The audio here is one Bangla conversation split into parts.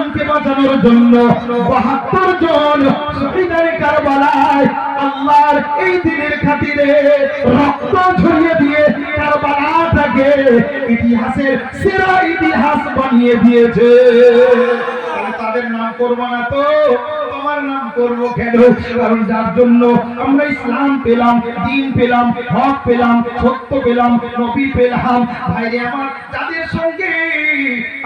ইসলামকে বাঁচানোর জন্য বাহাত্তর জন শহীদারে কারবালায় আল্লাহর এই দিনের খাতিরে রক্ত ঝরিয়ে দিয়ে কারবালাটাকে ইতিহাসের সেরা ইতিহাস বানিয়ে দিয়েছে। তাদের নাম করব না তো? তোমার নাম করব কেন? কারণ যার জন্য আমরা ইসলাম পেলাম, দিন পেলাম, হক পেলাম, সত্য পেলাম পেলাম। আমার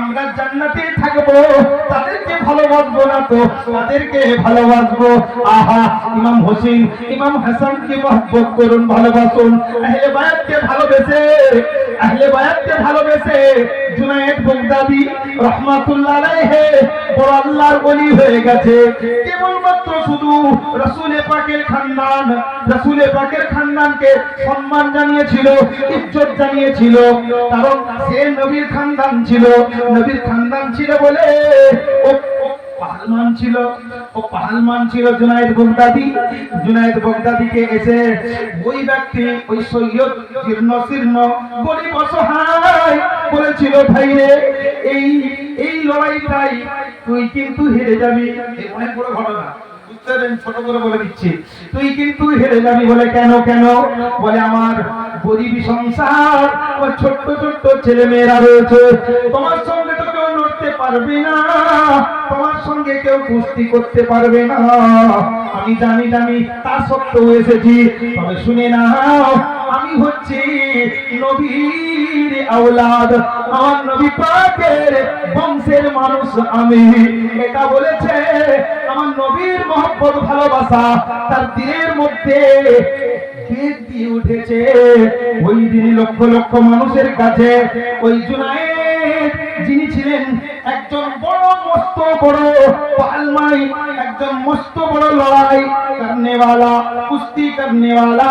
আমরা জান্নাতে থাকব, তাদেরকে ভালোবাসবো না তো? তাদেরকে ভালোবাসবো। আহা, ইমাম হোসেন, ইমাম হাসানকে মহব্বত করুন, ভালোবাসুন। আহলে বায়াতকে ভালোবেসে আহলে বায়াতকে ভালোবেসে জুনায়েদ বগদাদি রহমাতুল্লাহ আলাইহি বড় আল্লাহর ওলি হয়ে গেছে। কেবলমাত্র শুধু রাসূলে পাকের খানদান, রাসূলে পাকের খানদানকে সম্মান জানিয়েছিল, ইজ্জত জানিয়েছিল, কারণ সে নবীর খানদান ছিল। নবীর খানদান ছিল বলে পাহালমান ছিল। ও পাহালমান ছিল বগদাদি। বগদাদিকে এসে ওই ব্যক্তি, ওই সৈয়দ জীর্ণ শীর্ণ বলেছিল ভাই রে এই এই লড়াইটাই তুই কিন্তু হেরে যাবি। অনেক বড় ঘটনা। ছোট করে বলে দিচ্ছি। তুই কিন্তু হেরে যাবি বলে কেন কেন? বলে, আমার সংসার ছোট্ট ছোট্ট ছেলে মেয়েরা রয়েছে। তোমার সঙ্গে তো পারবে না। তোমার সঙ্গে কেউ কুস্তি করতে পারবে না। আমি জানি জানি, তা সত্ত্বেও এসেছি। তবে শুনে নাও, আমি হচ্ছি নবীর আওলাদ। আমার নবী পাকের বংশের মানুষ আমি। এটা বলেছে আমার নবীর মহব্বত, ভালোবাসা। তার দিনের মধ্যে উঠেছে। ওই দিন লক্ষ লক্ষ মানুষের কাছে ওই জুনায়েদ যিনি ছিলেন একজন বড় মস্ত বড় পালমাই একজন মস্ত বড় লড়াই করনেওয়ালা কুস্তি করনেওয়ালা।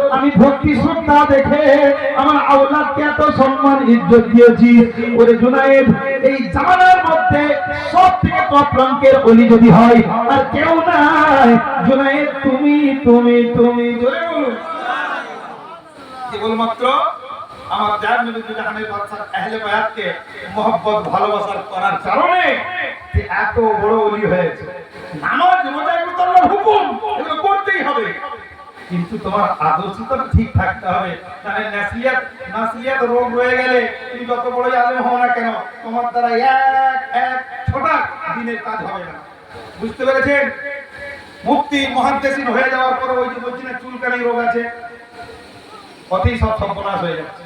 আমি ভক্তি শ্রদ্ধা দেখে আমার আওলাদকে এত সম্মান, ইজ্জত দিয়েছি। ওরে জুনায়েদ, এই জামানার মধ্যে সব থেকে টপ রঙ্কের অলি যদি হয়, আর কেউ নাই। জুনায়েদ, তুমি তুমি তুমি, জোরে বলুন। কেবলমাত্র আমার জান নবী জাহানের বাদশাহ আহলে বায়াতকে মহব্বত, ভালোবাসার করার কারণে এত বড় অলি হয়েছে। নামাজ রোজা এগুলো হুকুম। কিন্তু তোমার আদর্শ তো ঠিক থাকতে হবে। তাহলে নাসিয়াত নাসিয়াত রোগ রয়ে গেলে তুমি যত বড়ই আলেম হও না কেন, তোমার দ্বারা এক এক ছোটা দিনের কাজ হবে না। বুঝতে পেরেছেন? মুক্তি মহাদেশিন হয়ে যাওয়ার পরে ওই যে বলছি না চুলকানি রোগ আছে কতই সব সর্বনাশ হয়ে যাচ্ছে।